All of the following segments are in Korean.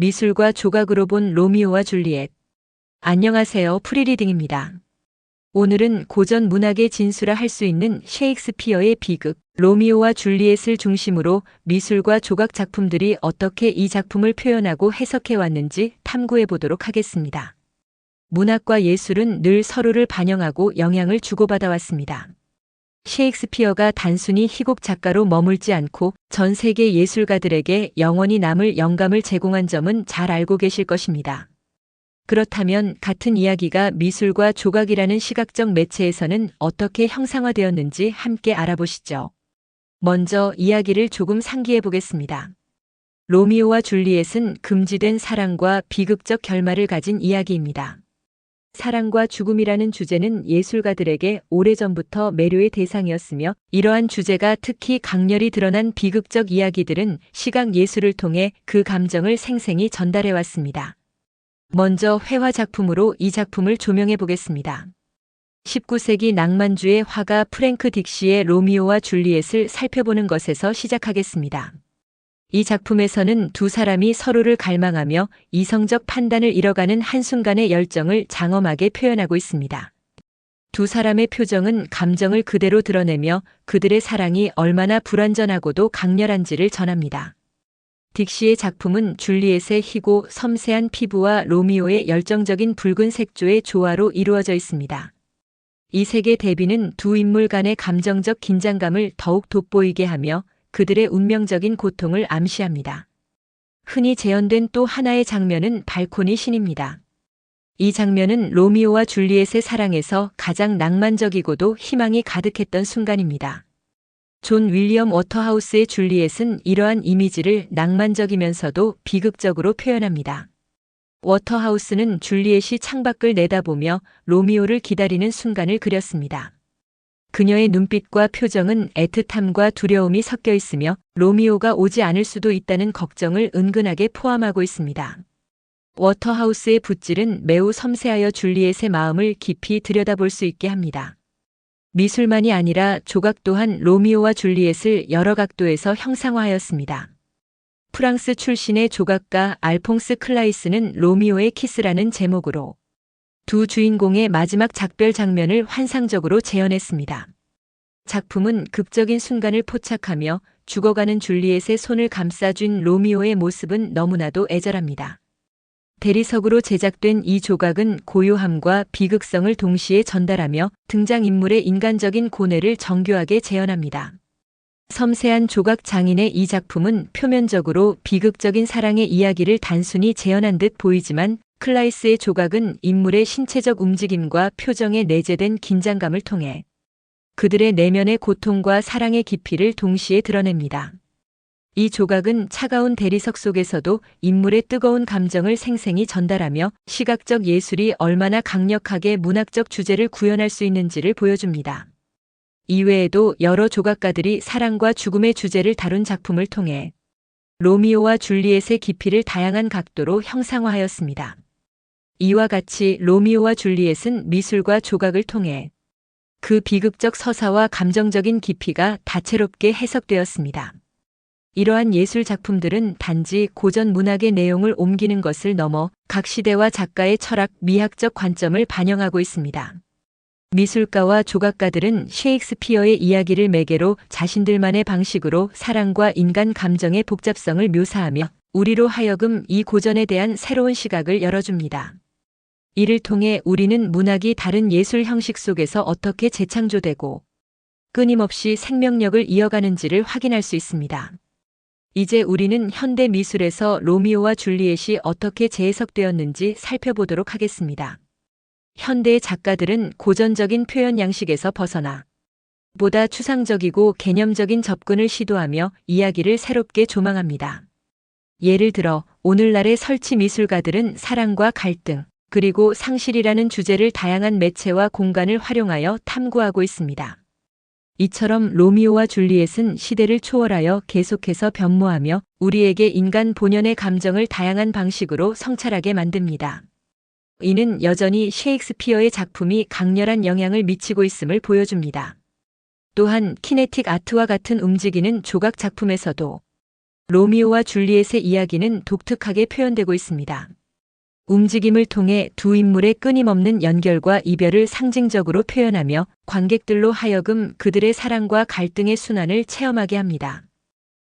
미술과 조각으로 본 로미오와 줄리엣. 안녕하세요. 프리리딩입니다. 오늘은 고전 문학의 진수라 할 수 있는 셰익스피어의 비극, 로미오와 줄리엣을 중심으로 미술과 조각 작품들이 어떻게 이 작품을 표현하고 해석해 왔는지 탐구해 보도록 하겠습니다. 문학과 예술은 늘 서로를 반영하고 영향을 주고받아 왔습니다. 셰익스피어가 단순히 희곡 작가로 머물지 않고 전 세계 예술가들에게 영원히 남을 영감을 제공한 점은 잘 알고 계실 것입니다. 그렇다면 같은 이야기가 미술과 조각이라는 시각적 매체에서는 어떻게 형상화되었는지 함께 알아보시죠. 먼저 이야기를 조금 상기해 보겠습니다. 로미오와 줄리엣은 금지된 사랑과 비극적 결말을 가진 이야기입니다. 사랑과 죽음이라는 주제는 예술가들에게 오래전부터 매료의 대상이었으며 이러한 주제가 특히 강렬히 드러난 비극적 이야기들은 시각 예술을 통해 그 감정을 생생히 전달해 왔습니다. 먼저 회화 작품으로 이 작품을 조명해 보겠습니다. 19세기 낭만주의 화가 프랭크 딕시의 로미오와 줄리엣을 살펴보는 것에서 시작하겠습니다. 이 작품에서는 두 사람이 서로를 갈망하며 이성적 판단을 잃어가는 한순간의 열정을 장엄하게 표현하고 있습니다. 두 사람의 표정은 감정을 그대로 드러내며 그들의 사랑이 얼마나 불완전하고도 강렬한지를 전합니다. 딕시의 작품은 줄리엣의 희고 섬세한 피부와 로미오의 열정적인 붉은 색조의 조화로 이루어져 있습니다. 이 색의 대비는 두 인물 간의 감정적 긴장감을 더욱 돋보이게 하며 그들의 운명적인 고통을 암시합니다. 흔히 재현된 또 하나의 장면은 발코니 신입니다. 이 장면은 로미오와 줄리엣의 사랑에서 가장 낭만적이고도 희망이 가득했던 순간입니다. 존 윌리엄 워터하우스의 줄리엣은 이러한 이미지를 낭만적이면서도 비극적으로 표현합니다. 워터하우스는 줄리엣이 창밖을 내다보며 로미오를 기다리는 순간을 그렸습니다. 그녀의 눈빛과 표정은 애틋함과 두려움이 섞여 있으며 로미오가 오지 않을 수도 있다는 걱정을 은근하게 포함하고 있습니다. 워터하우스의 붓질은 매우 섬세하여 줄리엣의 마음을 깊이 들여다볼 수 있게 합니다. 미술만이 아니라 조각 또한 로미오와 줄리엣을 여러 각도에서 형상화하였습니다. 프랑스 출신의 조각가 알퐁스 클라이스는 로미오의 키스라는 제목으로 두 주인공의 마지막 작별 장면을 환상적으로 재현했습니다. 작품은 극적인 순간을 포착하며 죽어가는 줄리엣의 손을 감싸준 로미오의 모습은 너무나도 애절합니다. 대리석으로 제작된 이 조각은 고요함과 비극성을 동시에 전달하며 등장인물의 인간적인 고뇌를 정교하게 재현합니다. 섬세한 조각 장인의 이 작품은 표면적으로 비극적인 사랑의 이야기를 단순히 재현한 듯 보이지만 클라이스의 조각은 인물의 신체적 움직임과 표정에 내재된 긴장감을 통해 그들의 내면의 고통과 사랑의 깊이를 동시에 드러냅니다. 이 조각은 차가운 대리석 속에서도 인물의 뜨거운 감정을 생생히 전달하며 시각적 예술이 얼마나 강력하게 문학적 주제를 구현할 수 있는지를 보여줍니다. 이외에도 여러 조각가들이 사랑과 죽음의 주제를 다룬 작품을 통해 로미오와 줄리엣의 깊이를 다양한 각도로 형상화하였습니다. 이와 같이 로미오와 줄리엣은 미술과 조각을 통해 그 비극적 서사와 감정적인 깊이가 다채롭게 해석되었습니다. 이러한 예술 작품들은 단지 고전 문학의 내용을 옮기는 것을 넘어 각 시대와 작가의 철학, 미학적 관점을 반영하고 있습니다. 미술가와 조각가들은 셰익스피어의 이야기를 매개로 자신들만의 방식으로 사랑과 인간 감정의 복잡성을 묘사하며 우리로 하여금 이 고전에 대한 새로운 시각을 열어줍니다. 이를 통해 우리는 문학이 다른 예술 형식 속에서 어떻게 재창조되고 끊임없이 생명력을 이어가는지를 확인할 수 있습니다. 이제 우리는 현대 미술에서 로미오와 줄리엣이 어떻게 재해석되었는지 살펴보도록 하겠습니다. 현대의 작가들은 고전적인 표현 양식에서 벗어나 보다 추상적이고 개념적인 접근을 시도하며 이야기를 새롭게 조망합니다. 예를 들어 오늘날의 설치 미술가들은 사랑과 갈등, 그리고 상실이라는 주제를 다양한 매체와 공간을 활용하여 탐구하고 있습니다. 이처럼 로미오와 줄리엣은 시대를 초월하여 계속해서 변모하며 우리에게 인간 본연의 감정을 다양한 방식으로 성찰하게 만듭니다. 이는 여전히 셰익스피어의 작품이 강렬한 영향을 미치고 있음을 보여줍니다. 또한 키네틱 아트와 같은 움직이는 조각 작품에서도 로미오와 줄리엣의 이야기는 독특하게 표현되고 있습니다. 움직임을 통해 두 인물의 끊임없는 연결과 이별을 상징적으로 표현하며 관객들로 하여금 그들의 사랑과 갈등의 순환을 체험하게 합니다.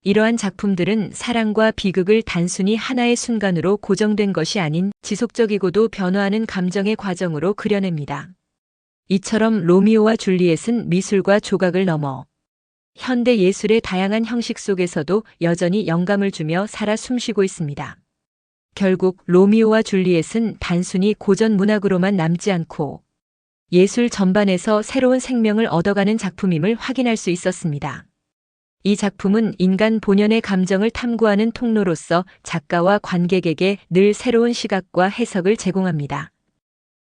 이러한 작품들은 사랑과 비극을 단순히 하나의 순간으로 고정된 것이 아닌 지속적이고도 변화하는 감정의 과정으로 그려냅니다. 이처럼 로미오와 줄리엣은 미술과 조각을 넘어 현대 예술의 다양한 형식 속에서도 여전히 영감을 주며 살아 숨쉬고 있습니다. 결국 로미오와 줄리엣은 단순히 고전 문학으로만 남지 않고 예술 전반에서 새로운 생명을 얻어가는 작품임을 확인할 수 있었습니다. 이 작품은 인간 본연의 감정을 탐구하는 통로로서 작가와 관객에게 늘 새로운 시각과 해석을 제공합니다.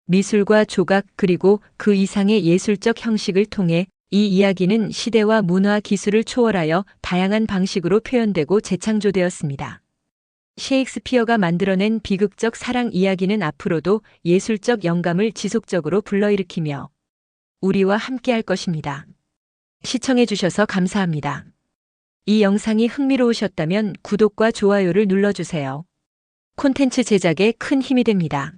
미술과 조각 그리고 그 이상의 예술적 형식을 통해 이 이야기는 시대와 문화 기술을 초월하여 다양한 방식으로 표현되고 재창조되었습니다. 셰익스피어가 만들어낸 비극적 사랑 이야기는 앞으로도 예술적 영감을 지속적으로 불러일으키며 우리와 함께할 것입니다. 시청해주셔서 감사합니다. 이 영상이 흥미로우셨다면 구독과 좋아요를 눌러주세요. 콘텐츠 제작에 큰 힘이 됩니다.